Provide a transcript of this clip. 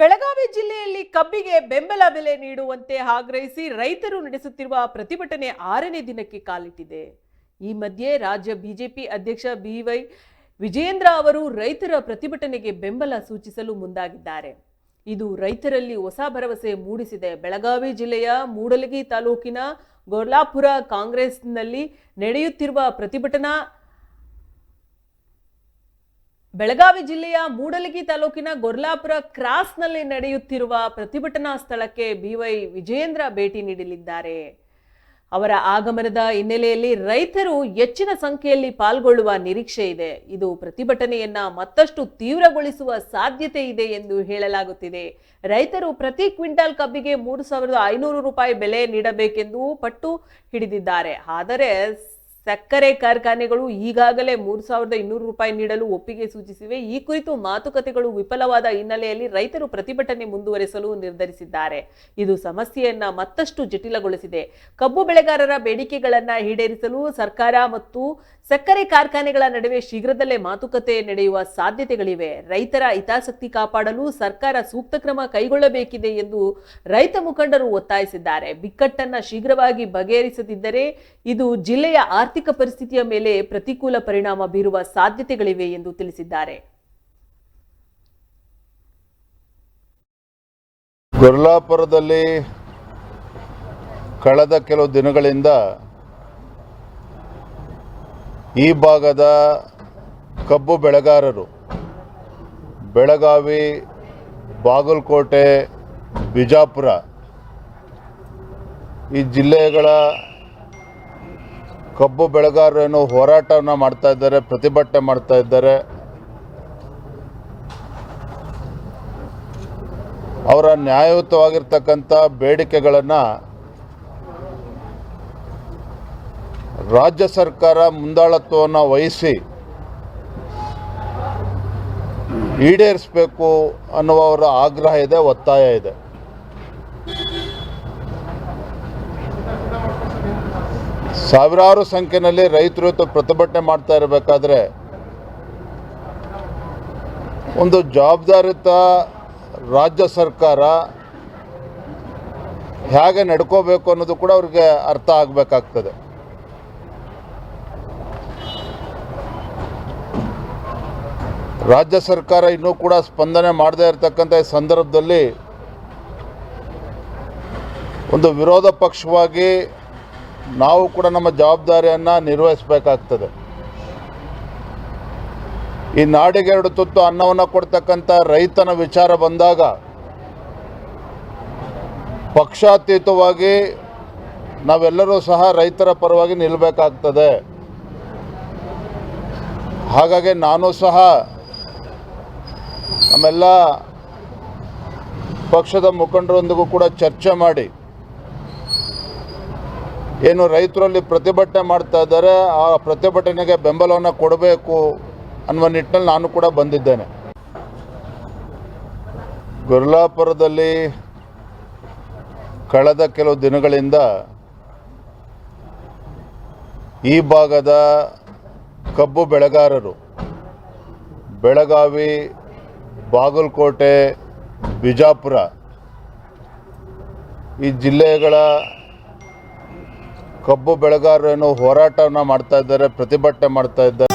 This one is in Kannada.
ಬೆಳಗಾವಿ ಜಿಲ್ಲೆಯಲ್ಲಿ ಕಬ್ಬಿಗೆ ಬೆಂಬಲ ಬೆಲೆ ನೀಡುವಂತೆ ಆಗ್ರಹಿಸಿ ರೈತರು ನಡೆಸುತ್ತಿರುವ ಪ್ರತಿಭಟನೆ ಆರನೇ ದಿನಕ್ಕೆ ಕಾಲಿಟ್ಟಿದೆ. ಈ ಮಧ್ಯೆ ರಾಜ್ಯ ಬಿಜೆಪಿ ಅಧ್ಯಕ್ಷ ಬಿವೈ ವಿಜೇಂದ್ರ ಅವರು ರೈತರ ಪ್ರತಿಭಟನೆಗೆ ಬೆಂಬಲ ಸೂಚಿಸಲು ಮುಂದಾಗಿದ್ದಾರೆ. ಇದು ರೈತರಲ್ಲಿ ಹೊಸ ಭರವಸೆ ಮೂಡಿಸಿದೆ. ಬೆಳಗಾವಿ ಜಿಲ್ಲೆಯ ಮೂಡಲಗಿ ತಾಲೂಕಿನ ಗೊರ್ಲಾಪುರ ಕಾಂಗ್ರೆಸ್ನಲ್ಲಿ ನಡೆಯುತ್ತಿರುವ ಪ್ರತಿಭಟನಾ ಬೆಳಗಾವಿ ಜಿಲ್ಲೆಯ ಮೂಡಲಗಿ ತಾಲೂಕಿನ ಗೊರ್ಲಾಪುರ ಕ್ರಾಸ್ನಲ್ಲಿ ನಡೆಯುತ್ತಿರುವ ಪ್ರತಿಭಟನಾ ಸ್ಥಳಕ್ಕೆ ಬಿವೈ ವಿಜೇಂದ್ರ ಭೇಟಿ ನೀಡಲಿದ್ದಾರೆ. ಅವರ ಆಗಮನದ ಹಿನ್ನೆಲೆಯಲ್ಲಿ ರೈತರು ಹೆಚ್ಚಿನ ಸಂಖ್ಯೆಯಲ್ಲಿ ಪಾಲ್ಗೊಳ್ಳುವ ನಿರೀಕ್ಷೆ ಇದೆ. ಇದು ಪ್ರತಿಭಟನೆಯನ್ನ ಮತ್ತಷ್ಟು ತೀವ್ರಗೊಳಿಸುವ ಸಾಧ್ಯತೆ ಇದೆ ಎಂದು ಹೇಳಲಾಗುತ್ತಿದೆ. ರೈತರು ಪ್ರತಿ ಕ್ವಿಂಟಾಲ್ ಕಬ್ಬಿಗೆ ಮೂರು ಸಾವಿರದ ಐನೂರು ರೂಪಾಯಿ ಬೆಲೆ ನೀಡಬೇಕೆಂದು ಪಟ್ಟು ಹಿಡಿದಿದ್ದಾರೆ. ಆದರೆ ಸಕ್ಕರೆ ಕಾರ್ಖಾನೆಗಳು ಈಗಾಗಲೇ ಮೂರು ಸಾವಿರದ ಇನ್ನೂರು ರೂಪಾಯಿ ನೀಡಲು ಒಪ್ಪಿಗೆ ಸೂಚಿಸಿವೆ. ಈ ಕುರಿತು ಮಾತುಕತೆಗಳು ವಿಫಲವಾದ ಹಿನ್ನೆಲೆಯಲ್ಲಿ ರೈತರು ಪ್ರತಿಭಟನೆ ಮುಂದುವರೆಸಲು ನಿರ್ಧರಿಸಿದ್ದಾರೆ. ಇದು ಸಮಸ್ಯೆಯನ್ನ ಮತ್ತಷ್ಟು ಜಟಿಲಗೊಳಿಸಿದೆ. ಕಬ್ಬು ಬೆಳೆಗಾರರ ಬೇಡಿಕೆಗಳನ್ನು ಈಡೇರಿಸಲು ಸರ್ಕಾರ ಮತ್ತು ಸಕ್ಕರೆ ಕಾರ್ಖಾನೆಗಳ ನಡುವೆ ಶೀಘ್ರದಲ್ಲೇ ಮಾತುಕತೆ ನಡೆಯುವ ಸಾಧ್ಯತೆಗಳಿವೆ. ರೈತರ ಹಿತಾಸಕ್ತಿ ಕಾಪಾಡಲು ಸರ್ಕಾರ ಸೂಕ್ತ ಕ್ರಮ ಕೈಗೊಳ್ಳಬೇಕಿದೆ ಎಂದು ರೈತ ಮುಖಂಡರು ಒತ್ತಾಯಿಸಿದ್ದಾರೆ. ಬಿಕ್ಕಟ್ಟನ್ನು ಶೀಘ್ರವಾಗಿ ಬಗೆಹರಿಸದಿದ್ದರೆ ಇದು ಜಿಲ್ಲೆಯ ಆರ್ಥಿಕ ಪರಿಸ್ಥಿತಿಯ ಮೇಲೆ ಪ್ರತಿಕೂಲ ಪರಿಣಾಮ ಬೀರುವ ಸಾಧ್ಯತೆಗಳಿವೆ ಎಂದು ತಿಳಿಸಿದ್ದಾರೆ. ಗೊರ್ಲಾಪುರದಲ್ಲಿ ಕಳೆದ ಕೆಲವು ದಿನಗಳಿಂದ ಈ ಭಾಗದ ಕಬ್ಬು ಬೆಳೆಗಾರರು, ಬೆಳಗಾವಿ, ಬಾಗಲಕೋಟೆ, ಬಿಜಾಪುರ ಈ ಜಿಲ್ಲೆಗಳ ಕಬ್ಬು ಬೆಳೆಗಾರರೇನು ಹೋರಾಟವನ್ನು ಮಾಡ್ತಾ ಇದ್ದಾರೆ, ಪ್ರತಿಭಟನೆ ಮಾಡ್ತಾ ಇದ್ದಾರೆ. ಅವರ ನ್ಯಾಯಯುತವಾಗಿರ್ತಕ್ಕಂಥ ಬೇಡಿಕೆಗಳನ್ನು ರಾಜ್ಯ ಸರ್ಕಾರ ಮುಂದಾಳತ್ವವನ್ನು ವಹಿಸಿ ಈಡೇರಿಸಬೇಕು ಅನ್ನುವ ಅವರ ಆಗ್ರಹ ಇದೆ, ಒತ್ತಾಯ ಇದೆ. ಸಾವಿರಾರು ಸಂಖ್ಯೆಯಲ್ಲಿ ರೈತರು ಪ್ರತಿಭಟನೆ ಮಾಡ್ತಾ ಇರಬೇಕಾದ್ರೆ ಒಂದು ಜವಾಬ್ದಾರಿತ ರಾಜ್ಯ ಸರ್ಕಾರ ಹೇಗೆ ನಡ್ಕೋಬೇಕು ಅನ್ನೋದು ಕೂಡ ಅವ್ರಿಗೆ ಅರ್ಥ ಆಗಬೇಕಾಗ್ತದೆ. ರಾಜ್ಯ ಸರ್ಕಾರ ಇನ್ನೂ ಕೂಡ ಸ್ಪಂದನೆ ಮಾಡದೇ ಇರತಕ್ಕಂಥ ಈ ಸಂದರ್ಭದಲ್ಲಿ ಒಂದು ವಿರೋಧ ಪಕ್ಷವಾಗಿ ನಾವು ಕೂಡ ನಮ್ಮ ಜವಾಬ್ದಾರಿಯನ್ನು ನಿರ್ವಹಿಸಬೇಕಾಗ್ತದೆ. ಈ ನಾಡಿಗೆ ಎರಡು ತುತ್ತು ಅನ್ನವನ್ನು ಕೊಡ್ತಕ್ಕಂಥ ರೈತನ ವಿಚಾರ ಬಂದಾಗ ಪಕ್ಷಾತೀತವಾಗಿ ನಾವೆಲ್ಲರೂ ಸಹ ರೈತರ ಪರವಾಗಿ ನಿಲ್ಲಬೇಕಾಗ್ತದೆ ಹಾಗಾಗಿ ನಾನು ಸಹ ನಮ್ಮೆಲ್ಲ ಪಕ್ಷದ ಮುಖಂಡರೊಂದಿಗೂ ಕೂಡ ಚರ್ಚೆ ಮಾಡಿ ಏನು ರೈತರಲ್ಲಿ ಪ್ರತಿಭಟನೆ ಮಾಡ್ತಾ ಇದ್ದಾರೆ, ಆ ಪ್ರತಿಭಟನೆಗೆ ಬೆಂಬಲವನ್ನು ಕೊಡಬೇಕು ಅನ್ನುವ ನಿಟ್ಟಿನಲ್ಲಿ ನಾನು ಕೂಡ ಬಂದಿದ್ದೇನೆ. ಗುರ್ಲಾಪುರದಲ್ಲಿ ಕಳೆದ ಕೆಲವು ದಿನಗಳಿಂದ ಈ ಭಾಗದ ಕಬ್ಬು ಬೆಳೆಗಾರರು, ಬೆಳಗಾವಿ, ಬಾಗಲಕೋಟೆ, ಬಿಜಾಪುರ ಈ ಜಿಲ್ಲೆಗಳ ಕಬ್ಬು ಬೆಳೆಗಾರರೇನು ಹೋರಾಟವನ್ನು ಮಾಡ್ತಾ ಇದ್ದಾರೆ ಪ್ರತಿಭಟನೆ ಮಾಡ್ತಾ ಇದ್ದಾರೆ.